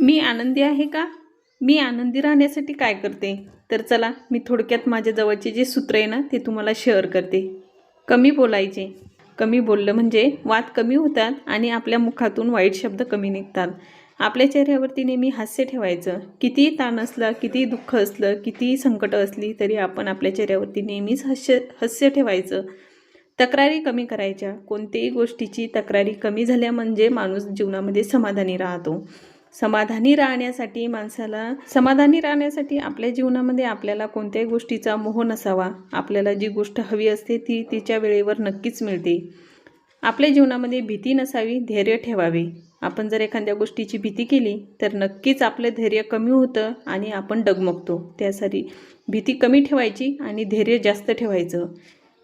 मी आनंदी आहे का? मी आनंदी राहण्यासाठी काय करते? तर चला मी थोडक्यात माझ्या जवळचे जे सूत्र आहे ना ते तुम्हाला शेअर करते. कमी बोलायचे. कमी बोललं म्हणजे वाद कमी होतात आणि आपल्या मुखातून वाईट शब्द कमी निघतात. आपल्या चेहऱ्यावरती नेहमी हास्य ठेवायचं. कितीही ताण असलं कितीही दुःख असलं कितीही संकट असली तरी आपण आपल्या चेहऱ्यावरती नेहमीच हास्य हास्य ठेवायचं. तक्रारी कमी करायच्या. कोणत्याही गोष्टीची तक्रारी कमी झाल्या म्हणजे माणूस जीवनामध्ये समाधानी राहतो. समाधानी राहण्यासाठी माणसाला समाधानी राहण्यासाठी आपल्या जीवनामध्ये आपल्याला कोणत्याही गोष्टीचा मोह नसावा. आपल्याला जी गोष्ट हवी असते ती तिच्या वेळेवर नक्कीच मिळते. आपल्या जीवनामध्ये भीती नसावी धैर्य ठेवावे. आपण जर एखाद्या गोष्टीची भीती केली तर नक्कीच आपलं धैर्य कमी होतं आणि आपण डगमगतो. त्यासाठी भीती कमी ठेवायची आणि धैर्य जास्त ठेवायचं.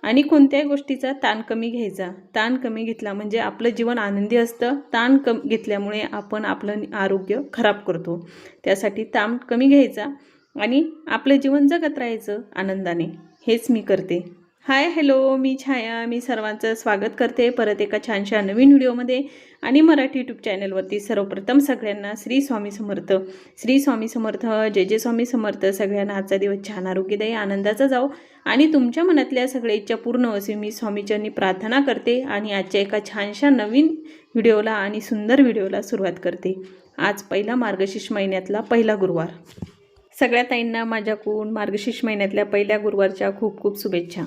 आणि कोणत्याही गोष्टीचा ताण कमी घ्यायचा. ताण कमी घेतला म्हणजे आपलं जीवन आनंदी असतं. ताण कम घेतल्यामुळे आपण आपलं आरोग्य खराब करतो. त्यासाठी ताण कमी घ्यायचा आणि आपलं जीवन जगत राहायचं आनंदाने. हेच मी करते. हाय हॅलो मी छाया. मी सर्वांचं स्वागत करते परत एका छानशा नवीन व्हिडिओमध्ये. आणि मराठी यूट्यूब चॅनलवरती सर्वप्रथम सगळ्यांना श्री स्वामी समर्थ. श्री स्वामी समर्थ जय जय स्वामी समर्थ. सगळ्यांना आजचा दिवस छान आरोग्यदायी आनंदाचा जाओ आणि तुमच्या मनातल्या सगळ्या इच्छा पूर्ण असे मी स्वामीचरणी प्रार्थना करते आणि आजच्या एका छानशा नवीन व्हिडिओला आणि सुंदर व्हिडिओला सुरुवात करते. आज पहिला मार्गशीर्ष महिन्यातला पहिला गुरुवार. सगळ्या ताईंना माझ्याकडून मार्गशीर्ष महिन्यातल्या पहिल्या गुरुवारच्या खूप खूप शुभेच्छा.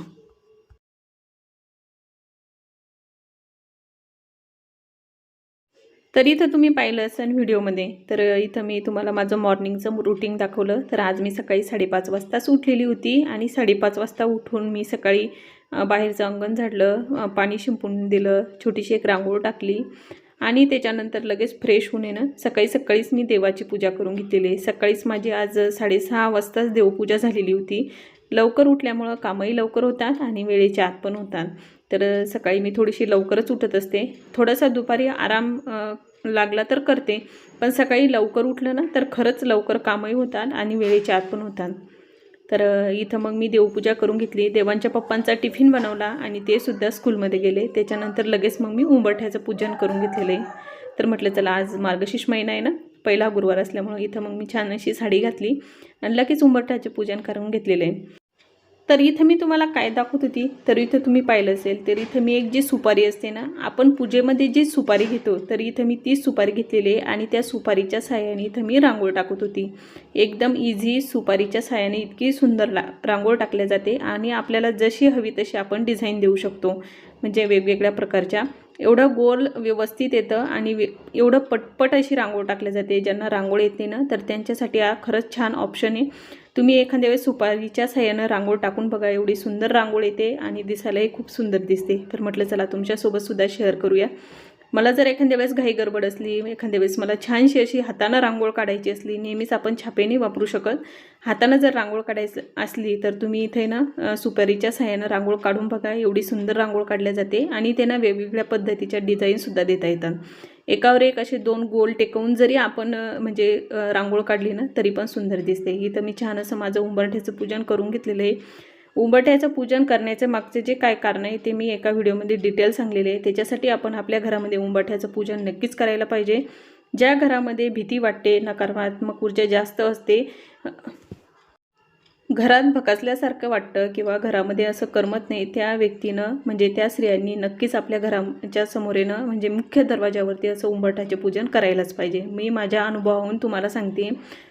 तर इथं तुम्ही पाहिलं असेल व्हिडिओमध्ये. तर इथं मी तुम्हाला माझं मॉर्निंगचं रुटीन दाखवलं. तर आज मी सकाळी साडेपाच वाजताच उठलेली होती आणि साडेपाच वाजता उठून मी सकाळी बाहेरचं अंगण झाडलं पाणी शिंपून दिलं छोटीशी एक रांगोळ टाकली आणि त्याच्यानंतर लगेच फ्रेश होऊन येणं. सकाळी सकाळीच मी देवाची पूजा करून घेतलेली आहे. सकाळीच माझी आज साडेसहा वाजताच देवपूजा झालेली होती. लवकर उठल्यामुळं कामही लवकर होतात आणि वेळेच्या आत पण होतात. तर सकाळी मी थोडीशी लवकरच उठत असते. थोडासा दुपारी आराम लागला तर करते. पण सकाळी लवकर उठलं ना तर खरंच लवकर कामही होतात आणि वेळेच्या आत पण होतात. तर इथं मग मी देवपूजा करून घेतली. देवांच्या पप्पांचा टिफिन बनवला आणि ते सुद्धा स्कूलमध्ये गेले. त्याच्यानंतर लगेच मग मी उंबरठ्याचं पूजन करून घेतलेलं आहे. तर म्हटलं चला आज मार्गशीर्ष महिना आहे ना पहिला गुरुवार असल्यामुळं इथं मग मी छान अशी साडी घातली आणि लगेच उंबरठ्याचे पूजन करून घेतलेलं. आहे तर इथं मी तुम्हाला काय दाखवत होती? तर इथं तुम्ही पाहिलं असेल तर इथं मी एक जी सुपारी असते ना आपण पूजेमध्ये जी सुपारी घेतो तर इथं मी ती सुपारी घेतलेली आहे आणि त्या सुपारीच्या साह्याने इथं मी रांगोळ टाकत होती. एकदम इझी सुपारीच्या साह्याने इतकी सुंदर ला रांगोळ टाकल्या जाते आणि आपल्याला जशी हवी तशी आपण डिझाईन देऊ शकतो. म्हणजे वेगवेगळ्या प्रकारच्या. एवढं गोल व्यवस्थित येतं आणि वे एवढं पटपट अशी रांगोळ टाकल्या जाते. ज्यांना रांगोळ येते ना तर त्यांच्यासाठी हा खरंच छान ऑप्शन आहे. तुम्ही एखाद्या वेळेस सुपारीच्या साह्यानं रांगोळ टाकून बघा एवढी सुंदर रांगोळ येते आणि दिसायलाही खूप सुंदर दिसते. तर म्हटलं चला तुमच्यासोबतसुद्धा शेअर करूया. मला जर एखाद्या वेळेस घाई गडबड असली एखाद्या वेळेस मला छानशी अशी हातानं रांगोळ काढायची असली नेहमीच आपण छापेने वापरू शकत. हातानं जर रांगोळ काढायचं असली तर तुम्ही इथे ना सुपारीच्या साह्यानं रांगोळ काढून बघा. एवढी सुंदर रांगोळ काढल्या जाते आणि त्यांना वेगवेगळ्या पद्धतीच्या डिझाईनसुद्धा देता येतात. एकावर एक असे दोन गोल टेकवून जरी आपण म्हणजे रांगोळ काढली ना तरी पण सुंदर दिसते. इथं मी छान असं माझं उंबरठ्याचं पूजन करून घेतलेलं आहे. उंबरठ्याचं पूजन करण्याचे मागचे जे काय कारण आहे ते मी एका व्हिडिओमध्ये डिटेल सांगलेले आहे. त्याच्यासाठी आपण आपल्या घरामध्ये उंबरठ्याचं पूजन नक्कीच करायला पाहिजे. ज्या घरामध्ये भीती वाटते नकारात्मक ऊर्जा जास्त असते घरात भकासल्यासारखं वाटतं किंवा घरामध्ये असं करमत नाही त्या व्यक्तीनं म्हणजे त्या स्त्रियांनी नक्कीच आपल्या घराच्या समोरेनं म्हणजे मुख्य दरवाजावरती असं उंबरठाचे पूजन करायलाच पाहिजे. मी माझ्या अनुभवाहून तुम्हाला सांगते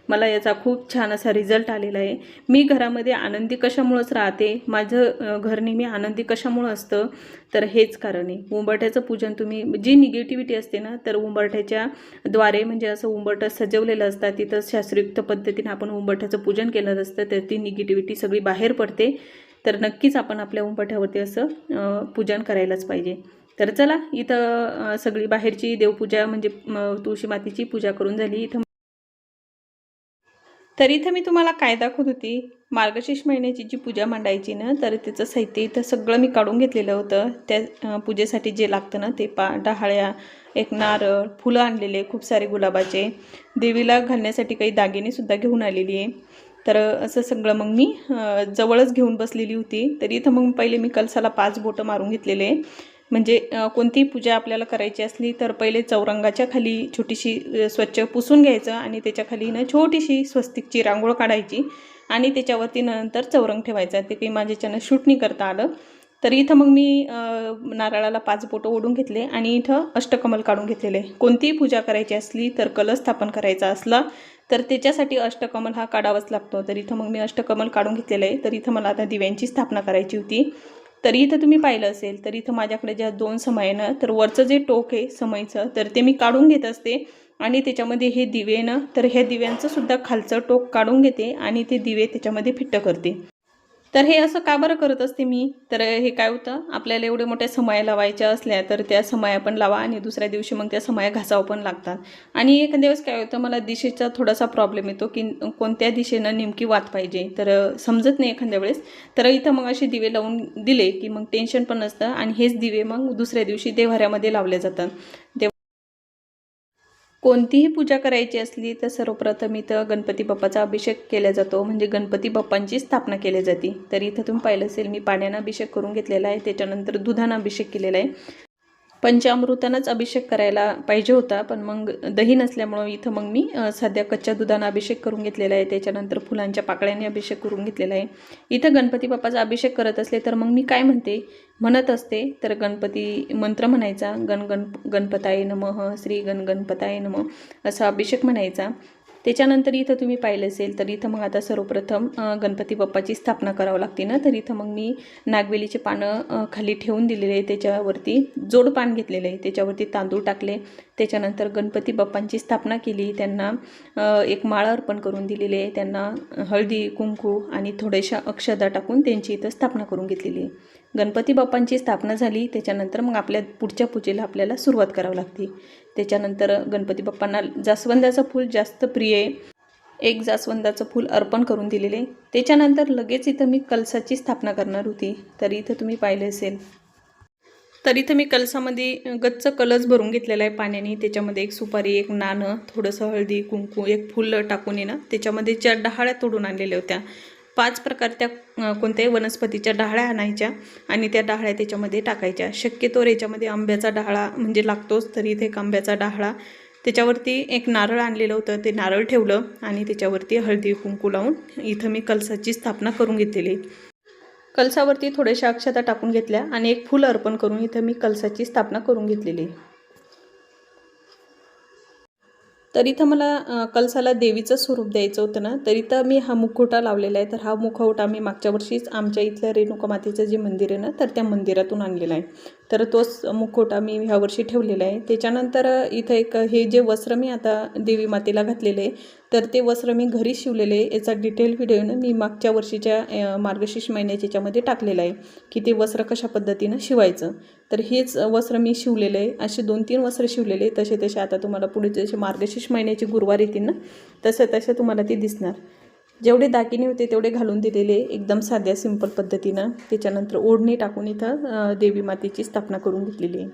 मला याचा खूप छान असा रिझल्ट आलेला आहे. मी घरामध्ये आनंदी कशामुळंच राहते? माझं घर नेहमी आनंदी कशामुळं असतं? तर हेच कारण आहे. उंबरठ्याचं पूजन तुम्ही जी निगेटिव्हिटी असते ना तर उंबरठ्याच्या द्वारे म्हणजे असं उंबरठं सजवलेलं असतं तिथं शास्त्रयुक्त पद्धतीने आपण उंबरठ्याचं पूजन केलं असतं तर ती निगेटिव्हिटी सगळी बाहेर पडते. तर नक्कीच आपण आपल्या उंबरठ्यावरती असं पूजन करायलाच पाहिजे. तर चला इथं सगळी बाहेरची देवपूजा म्हणजे तुळशी मातीची पूजा करून झाली. इथं तर इथं मी तुम्हाला काय दाखवत होती? मार्गशीर्ष महिन्याची जी पूजा मांडायची ना तर त्याचं साहित्य इथं सगळं मी काढून घेतलेलं होतं. त्या पूजेसाठी जे लागतं ना ते पा डहाळ्या एक नारळ फुलं आणलेले खूप सारे गुलाबाचे. देवीला घालण्यासाठी काही दागिनेसुद्धा घेऊन आलेली आहे. तर असं सगळं मग मी जवळच घेऊन बसलेली होती. तर इथं मग पहिले मी कलसाला पाच बोटं मारून घेतलेले. म्हणजे कोणतीही पूजा आपल्याला करायची असली तर पहिले चौरंगाच्या खाली छोटीशी स्वच्छ पुसून घ्यायचं आणि त्याच्याखाली ना छोटीशी स्वस्तिकची रांगोळ काढायची आणि त्याच्यावरती नंतर चौरंग ठेवायचा. ते काही माझ्याच्यानं शूट नाही करता आलं. तर इथं मग मी नारळाला पाच बोटं ओढून घेतले आणि इथं अष्टकमल काढून घेतलेले. कोणतीही पूजा करायची असली तर कलश स्थापन करायचा असला तर त्याच्यासाठी अष्टकमल हा काढावाच लागतो. तर इथं मग मी अष्टकमल काढून घेतलेलं आहे. तर इथं मला आता दिव्यांची स्थापना करायची होती. तरी इथं तुम्ही पाहिलं असेल तर इथं माझ्याकडे ज्या दोन समय आहे ना तर वरचं जे टोक आहे समईचं तर ते मी काढून घेत असते. आणि त्याच्यामध्ये हे दिवे आहे ना तर ह्या दिव्यांचं सुद्धा खालचं टोक काढून घेते आणि ते दिवे त्याच्यामध्ये फिट्ट करते. तर हे असं का बरं करत असते मी? तर हे काय होतं? आपल्याला एवढ्या मोठ्या समाया लावायच्या असल्या तर त्या समाया पण लावा आणि दुसऱ्या दिवशी मग त्या समाया घासावं पण लागतात. आणि एखाद्या वेळेस काय होतं? मला दिशेचा थोडासा प्रॉब्लेम येतो की कोणत्या दिशेनं नेमकी वात पाहिजे? तर समजत नाही एखाद्या वेळेस. तर इथं मग असे दिवे लावून दिले की मग टेन्शन पण नसतं आणि हेच दिवे मग दुसऱ्या दिवशी देव्हाऱ्यामध्ये लावले जातात. देव कोणतीही पूजा करायची असली तर सर्वप्रथम इथं गणपती बाप्पाचा अभिषेक केला जातो. म्हणजे गणपती बाप्पांची स्थापना केली जाते. तर इथं तुम्ही पाहिलं असेल मी पाण्यानं अभिषेक करून घेतलेला आहे. त्याच्यानंतर दुधानं अभिषेक केलेला आहे. पंचामृतानंच अभिषेक करायला पाहिजे होता पण मग दही नसल्यामुळं इथं मग मी सध्या कच्च्या दुधानं अभिषेक करून घेतलेला आहे. त्याच्यानंतर फुलांच्या पाकळ्याने अभिषेक करून घेतलेला आहे. इथं गणपती बाप्पाचा अभिषेक करत असले तर मग मी काय म्हणते? म्हणत असते तर गणपती मंत्र म्हणायचा गण गण गणपताय नमः श्री गण गणपताय नमः असा अभिषेक म्हणायचा. त्याच्यानंतर इथं तुम्ही पाहिलं असेल तर इथं मग आता सर्वप्रथम गणपती बाप्पाची स्थापना करावं लागते ना. तर इथं मग मी नागवेलीचे पानं खाली ठेवून दिलेले आहे त्याच्यावरती. जोड पान घेतलेलं आहे. त्याच्यावरती तांदूळ टाकले. त्याच्यानंतर गणपती बाप्पांची स्थापना केली. त्यांना एक माळ अर्पण करून दिलेली आहे. त्यांना हळदी कुंकू आणि थोड्याशा अक्षदा टाकून त्यांची इथं स्थापना करून घेतलेली आहे. गणपती बाप्पांची स्थापना झाली. त्याच्यानंतर मग आपल्या पुढच्या पूजेला आपल्याला सुरुवात करावी लागते. त्याच्यानंतर गणपती बाप्पांना जास्वंदाचं फूल जास्त प्रिय आहे. एक जास्वंदाचं फूल अर्पण करून दिलेले. त्याच्यानंतर लगेच इथं मी कलसाची स्थापना करणार होती. तर इथं तुम्ही पाहिले असेल. तर इथं मी कलसामध्ये गच्च कलस भरून घेतलेला आहे पाण्याने. त्याच्यामध्ये एक सुपारी एक नाणं थोडंसं हळदी कुंकू एक फुलं टाकून येणं त्याच्यामध्ये ज्या डहाळ्या तोडून आणलेल्या होत्या पाच प्रकार त्या कोणत्याही वनस्पतीच्या डाळ्या आणायच्या आणि त्या डाळ्या त्याच्यामध्ये टाकायच्या. शक्यतो याच्यामध्ये आंब्याचा डाळा म्हणजे लागतोच तरी इथे एक आंब्याचा डाळा. त्याच्यावरती एक नारळ आणलेलं होतं ते नारळ ठेवलं आणि त्याच्यावरती हळदी कुंकू लावून इथं मी कलसाची स्थापना करून घेतलेली. कलसावरती थोड्याशा अक्षता टाकून घेतल्या आणि एक फुल अर्पण करून इथं मी कलसाची स्थापना करून घेतलेली. तर इथं मला कलसाला देवीचं स्वरूप द्यायचं होतं ना तर इथं मी हा मुखवटा लावलेला आहे. तर हा मुखवटा मी मागच्या वर्षीच आमच्या इथल्या रेणुका मातेचं जे मंदिर आहे ना तर त्या मंदिरातून आणलेला आहे. तर तोच मुखवटा मी ह्या वर्षी ठेवलेला आहे. त्याच्यानंतर इथं एक हे जे वस्त्र मी आता देवी मातेला घातलेले आहे तर ते वस्त्र मी घरी शिवलेले याचा डिटेल व्हिडिओ मी मागच्या वर्षीच्या मार्गशीर्ष महिन्याच्या याच्यामध्ये टाकलेला आहे की ते वस्त्र कशा पद्धतीनं शिवायचं. तर हेच वस्त्र मी शिवलेलं आहे. असे दोन तीन वस्त्र शिवलेले तसे तसे आता तुम्हाला पुढे जसे मार्गशीर्ष महिन्याचे गुरुवार येतील ना तसं तसं तुम्हाला ते दिसणार. जेवढे दागिने होते तेवढे घालून दिलेले एकदम साध्या सिंपल पद्धतीनं. त्याच्यानंतर ओढणी टाकून इथं देवी मातेची स्थापना करून घेतलेली आहे.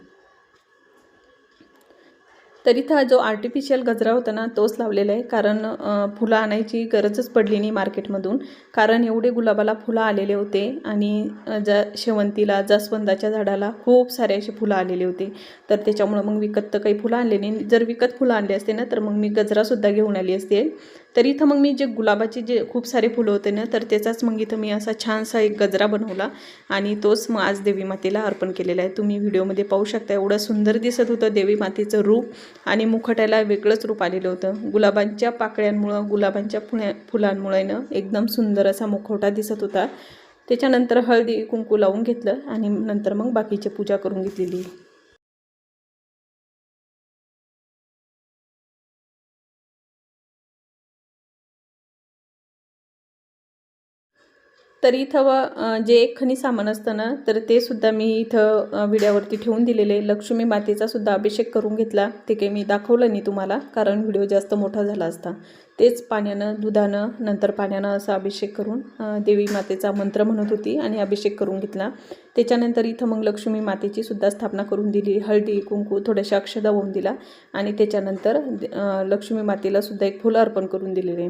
तर इथं जो आर्टिफिशियल गजरा होता ना तोच लावलेला आहे. कारण फुलं आणायची गरजच पडली नाही मार्केटमधून. कारण एवढे गुलाबाला फुलं आलेले होते आणि ज जा शेवंतीला जास्वंदाच्या झाडाला खूप सारे असे फुलं आलेले होते. तर त्याच्यामुळं मग विकत तर काही फुलं आणले नाही. जर विकत फुलं आणले असते ना तर मग मी गजरासुद्धा घेऊन आली असते. तर इथं मग मी जे गुलाबाचे जे खूप सारे फुलं होते ना तर त्याचाच मग इथं मी असा छानसा एक गजरा बनवला आणि तोच मग आज देवी मातेला अर्पण केलेला आहे. तुम्ही व्हिडिओमध्ये पाहू शकता एवढं सुंदर दिसत होतं देवी मातेचं रूप आणि मुखट्याला वेगळंच रूप आलेलं होतं. गुलाबांच्या पाकळ्यांमुळं गुलाबांच्या फुल्या फुलांमुळे ना एकदम सुंदर असा मुखवटा दिसत होता. त्याच्यानंतर हळदी कुंकू लावून घेतलं आणि नंतर मग बाकीची पूजा करून घेतलेली. तर इथं जे एक खनी सामान असतं ना तर ते सुद्धा मी इथं व्हिडिओवरती ठेवून दिलेले. लक्ष्मी मातेचा सुद्धा अभिषेक करून घेतला. ते काही मी दाखवलं नाही तुम्हाला कारण व्हिडिओ जास्त मोठा झाला असता. तेच पाण्यानं दुधानं नंतर पाण्यानं असा अभिषेक करून देवी मातेचा मंत्र म्हणत होती आणि अभिषेक करून घेतला. त्याच्यानंतर इथं मग लक्ष्मी मातेची सुद्धा स्थापना करून दिली. हळदी कुंकू थोड्याशा अक्षदा होऊन दिला. आणि त्याच्यानंतर लक्ष्मी मातेला सुद्धा एक फुलं अर्पण करून दिलेले.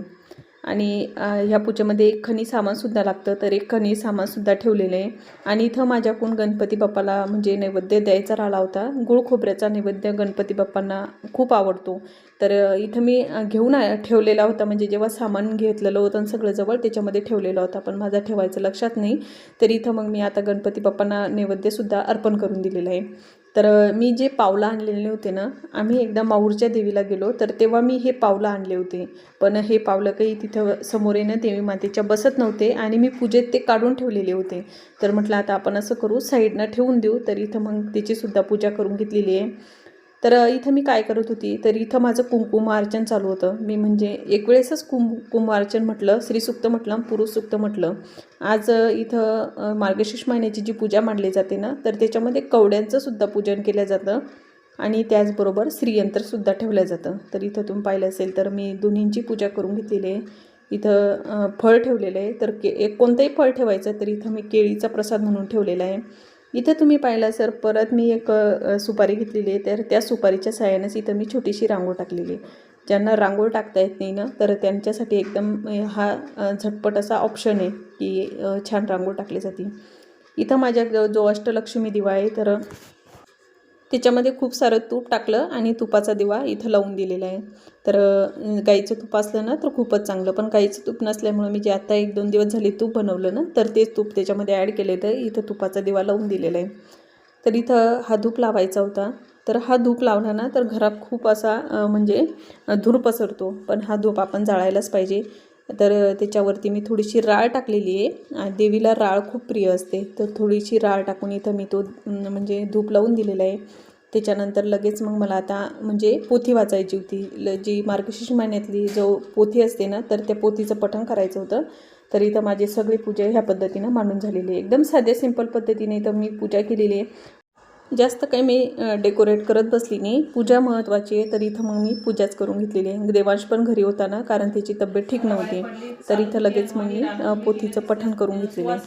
आणि ह्या पूजेमध्ये एक खनी सामानसुद्धा लागतं तर एक खनी सामानसुद्धा ठेवलेलं आहे. आणि इथं माझ्याकडून गणपती बाप्पाला म्हणजे नैवेद्य द्यायचा राहिला होता. गुळ खोबऱ्याचा नैवेद्य गणपती बाप्पांना खूप आवडतो. तर इथं मी घेऊन आ- ठेवलेला होता. म्हणजे जेव्हा सामान घेतलेलं होतं आणि सगळं जवळ त्याच्यामध्ये ठेवलेलं होता. पण माझा ठेवायचं लक्षात नाही. तर इथं मग मी आता गणपती बाप्पांना नैवेद्यसुद्धा अर्पण करून दिलेलं आहे. तर मी जे पावलं आणलेले होते ना आम्ही एकदा माऊरच्या देवीला गेलो तर तेव्हा मी हे पावलं आणले होते. पण हे पावलं काही तिथं समोर येणं देवी मातेच्या बसत नव्हते आणि मी पूजेत ते काढून ठेवलेले होते. तर म्हटलं आता आपण असं करू साईडनं ठेवून देऊ तर इथं मग त्याचीसुद्धा पूजा करून घेतलेली आहे. तर इथं मी काय करत होती तर इथं माझं कुंकुम अर्चन चालू होतं. मी म्हणजे एक वेळेसच कुं म्हटलं श्रीसुक्त म्हटलं पुरुषसुक्त म्हटलं. आज इथं मार्गशीर्ष महिन्याची जी पूजा मांडली जाते ना तर त्याच्यामध्ये कवड्यांचं सुद्धा पूजन केलं जातं आणि त्याचबरोबर श्रीयंत्रसुद्धा ठेवलं जातं. तर इथं तुम्ही पाहिलं असेल तर मी दोन्हींची पूजा करून घेतलेली आहे. इथं फळ ठेवलेलं आहे. तर के एक कोणतंही फळ ठेवायचं तर इथं मी केळीचा प्रसाद म्हणून ठेवलेला आहे. इथं तुम्ही पाहिलं सर परत मी एक सुपारी घेतलेली आहे. तर त्या सुपारीच्या सहाय्यानेच इथं मी छोटीशी रांगोळ टाकलेली आहे. ज्यांना रांगोळ टाकता येत नाही ना तर त्यांच्यासाठी एकदम हा झटपट असा ऑप्शन आहे की छान रांगोळ टाकली जाते. इथं माझ्या जो अष्टलक्ष्मी दिवा आहे तर त्याच्यामध्ये खूप सारं तूप टाकलं आणि तुपाचा दिवा इथं लावून दिलेला आहे. तर गाईचं तूप असलं ना तर खूपच चांगलं. पण गाईचं तूप नसल्यामुळं मी जे आत्ता एक दोन दिवस झाले तूप बनवलं ना तर तेच तूप त्याच्यामध्ये ॲड केले तर इथं तुपाचा दिवा लावून दिलेला आहे. तर इथं हा धूप लावायचा होता. तर हा धूप लावला ना तर घरात खूप असा म्हणजे धूर पसरतो. पण हा धूप आपण जाळायलाच पाहिजे. तर त्याच्यावरती मी थोडीशी राळ टाकलेली आहे. आणि देवीला राळ खूप प्रिय असते. तर थोडीशी राळ टाकून इथं मी तो म्हणजे धूप लावून दिलेला आहे. त्याच्यानंतर लगेच मग मला आता म्हणजे पोथी वाचायची होती. ल जी मार्गशीर्ष महिन्यातली जो पोथी असते ना तर त्या पोथीचं पठण करायचं होतं. तर इथं माझी सगळी पूजा ह्या पद्धतीनं मांडून झालेली आहे. एकदम साध्या सिंपल पद्धतीने इथं मी पूजा केलेली आहे. जास्त काही मी डेकोरेट करत बसली नाही. पूजा महत्त्वाची आहे तर इथं मग मी पूजाच करून घेतलेली आहे. देवांश पण घरी होता ना कारण त्याची तब्येत ठीक नव्हती. तर इथं लगेच मग मी पोथीचं पठण करून घेतलेलं आहे.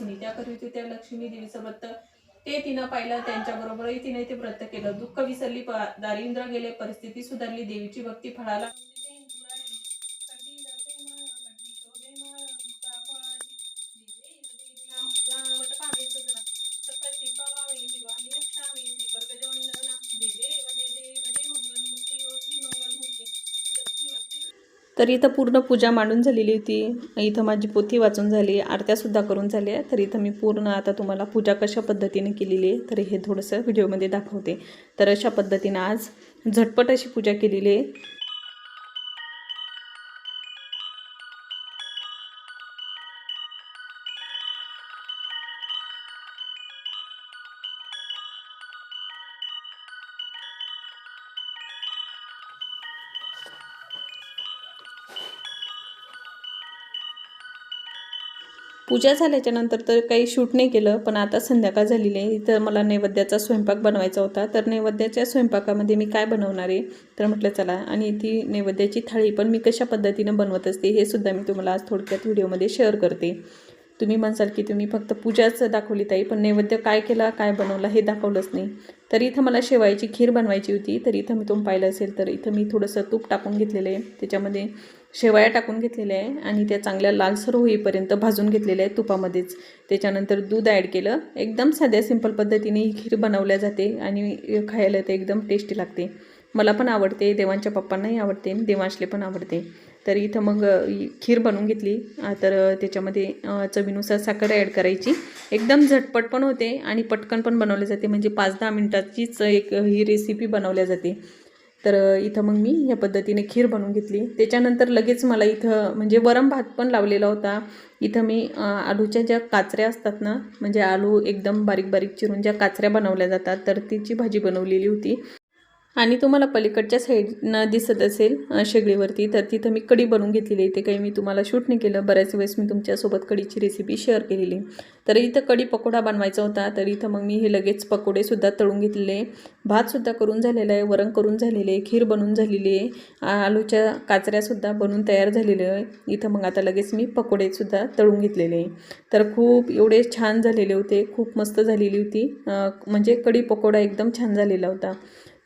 ते तिनं पाहिलं त्यांच्याबरोबरही तिने ते व्रत केलं. दुःख विसरली दारिद्र्य गेले परिस्थिती सुधारली देवीची भक्ती फळाला तर इथं पूर्ण पूजा मांडून झालेली होती. इथं माझी पोथी वाचून झाली आरत्यासुद्धा करून झाल्या. तर इथं मी पूर्ण आता तुम्हाला पूजा कशा पद्धतीने केलेली आहे तर हे थोडंसं व्हिडिओमध्ये दाखवते. तर अशा पद्धतीनं आज झटपट अशी पूजा केलेली आहे. पूजा झाल्याच्यानंतर तर काही शूट नाही केलं पण आता संध्याकाळ झालेली आहे. इथं मला नैवेद्याचा स्वयंपाक बनवायचा होता. तर नैवेद्याच्या स्वयंपाकामध्ये मी काय बनवणार आहे? तर म्हटलं चला आणि ती नैवेद्याची थाळी पण मी कशा पद्धतीनं बनवत असते हे सुद्धा मी तुम्हाला आज थोडक्यात व्हिडिओमध्ये शेअर करते. तुम्ही म्हणसाल की तुम्ही फक्त पूजाच दाखवली ताई पण नैवेद्य काय केला काय बनवला हे दाखवलंच नाही. तर इथं मला शेवायची खीर बनवायची होती. तर इथं मी तुम्ही पाहिलं असेल तर इथं मी थोडंसं तूप टाकून घेतलेलं आहे. त्याच्यामध्ये शेवया टाकून घेतलेल्या आहे आणि त्या चांगल्या लालसर होईपर्यंत भाजून घेतलेल्या आहे तुपामध्येच. त्याच्यानंतर दूध ॲड केलं. एकदम साध्या सिंपल पद्धतीने ही खीर बनवल्या जाते आणि खायला ते एकदम टेस्टी लागते. मला पण आवडते देवांच्या पप्पांनाही आवडते देवांशले पण आवडते. तर इथं मग खीर बनवून घेतली. तर त्याच्यामध्ये चवीनुसार साखर ॲड करायची. एकदम झटपट पण होते आणि पटकन पण बनवले जाते. म्हणजे पाच दहा मिनटाचीच एक ही रेसिपी बनवल्या जाते. तर इथं मग मी ह्या पद्धतीने खीर बनवून घेतली. त्याच्यानंतर लगेच मला इथं म्हणजे वरम भात पण लावलेला होता. इथं मी आलूच्या ज्या काचऱ्या असतात ना म्हणजे आलू एकदम बारीक बारीक चिरून ज्या काचऱ्या बनवल्या जातात तर तिची भाजी बनवलेली होती. आणि तुम्हाला पलीकडच्या साईडनं दिसत असेल शेगडीवरती तर तिथं मी कढी बनवून घेतलेली आहे. काही मी तुम्हाला शूट नाही केलं. बऱ्याच वेळेस मी तुमच्यासोबत कढीची रेसिपी शेअर केलेली. तर इथं कढी पकोडा बनवायचा होता. तर इथं मग मी हे लगेच पकोडेसुद्धा तळून घेतलेले भातसुद्धा करून झालेला आहे. वरण करून झालेले आहे. खीर बनवून झालेली आहे. आलूच्या काचऱ्यासुद्धा बनवून तयार झालेलं आहे. इथं मग आता लगेच मी पकोडेसुद्धा तळून घेतलेले आहे. तर खूप एवढे छान झालेले होते. खूप मस्त झालेली होती. म्हणजे कढी पकोडा एकदम छान झालेला होता.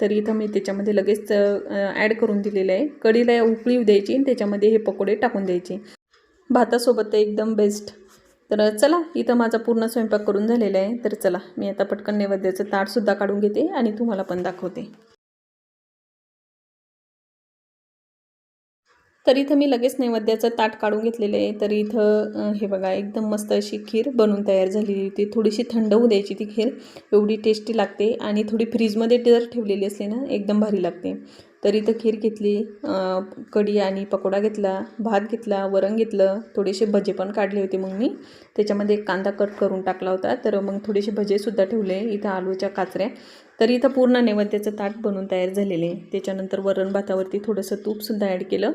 तर इथं मी त्याच्यामध्ये लगेच ॲड करून दिलेलं आहे. कढीला उकळी द्यायची आणि त्याच्यामध्ये हे पकोडे टाकून द्यायचे. भातासोबत ते एकदम बेस्ट तर चला इथं माझा पूर्ण स्वयंपाक करून झालेला आहे. तर चला मी आता पटकन नैवेद्याचं ताटसुद्धा काढून घेते आणि तुम्हाला पण दाखवते. तर इथं मी लगेच नैवेद्याचं ताट काढून घेतलेलं आहे. तर इथं हे बघा एकदम मस्त अशी खीर बनवून तयार झालेली होती. थोडीशी थंड होऊ द्यायची ती खीर एवढी टेस्टी लागते. आणि थोडी फ्रीजमध्ये जर ठेवलेली असली ना एकदम भारी लागते. तर इथं खीर घेतली कढी आणि पकोडा घेतला भात घेतला वरण घेतलं थोडेसे भजे पण काढले होते मग मी. त्याच्यामध्ये एक कांदा कट करून टाकला होता. तर मग थोडेसे भजेसुद्धा ठेवले इथं आलूच्या काचऱ्या. तर इथं पूर्ण नैवेद्याचं ताट बनवून तयार झालेले त्याच्यानंतर वरण भातावरती थोडंसं तूपसुद्धा ॲड केलं.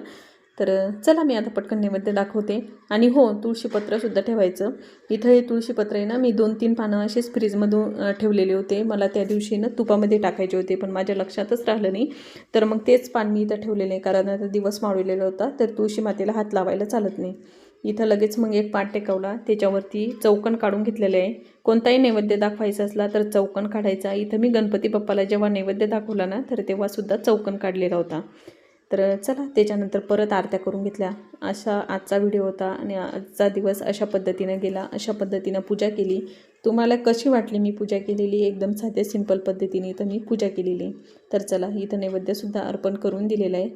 तर चला मी आता पटकन नैवेद्य दाखवते. आणि हो तुळशीपत्रसुद्धा ठेवायचं. इथं हे तुळशीपत्र आहे ना मी दोन तीन पानं असेच फ्रीजमधून ठेवलेले होते. मला त्या दिवशी ना तुपामध्ये टाकायचे होते पण माझ्या लक्षातच राहिलं नाही. तर मग तेच पान मी इथं ठेवलेलं आहे कारण आता दिवस मावळलेला होता तर तुळशी मातेला हात लावायला चालत नाही. इथं लगेच मग एक पाट टेकवला त्याच्यावरती चौकन काढून घेतलेलं आहे. कोणताही नैवेद्य दाखवायचा असला तर चौकन काढायचा. इथं मी गणपती बाप्पाला जेव्हा नैवेद्य दाखवला ना तर तेव्हासुद्धा चौकन काढलेला होता. तर चला त्याच्यानंतर परत आरत्या करून घेतल्या. असा आजचा व्हिडिओ होता आणि आजचा दिवस अशा पद्धतीनं गेला अशा पद्धतीनं पूजा केली. तुम्हाला कशी वाटली मी पूजा केलेली? एकदम साध्या सिंपल पद्धतीने इथं मी पूजा केलेली. तर चला इथं नैवेद्यसुद्धा अर्पण करून दिलेलं आहे.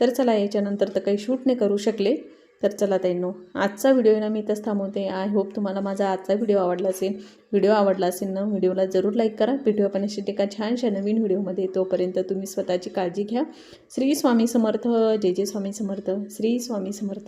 तर चला याच्यानंतर तर काही शूट नाही करू शकले. तर चला ताईंनो आजचा व्हिडिओ ना मी इथंच थांबवते. आय होप तुम्हाला माझा आजचा व्हिडिओ आवडला असेल. व्हिडिओ आवडला असेल ना व्हिडिओला जरूर लाईक करा. व्हिडिओ पण अशी एका छानशा नवीन व्हिडिओमध्ये तोपर्यंत तुम्ही स्वतःची काळजी घ्या. श्री स्वामी समर्थ. जय जय स्वामी समर्थ. श्री स्वामी समर्थ.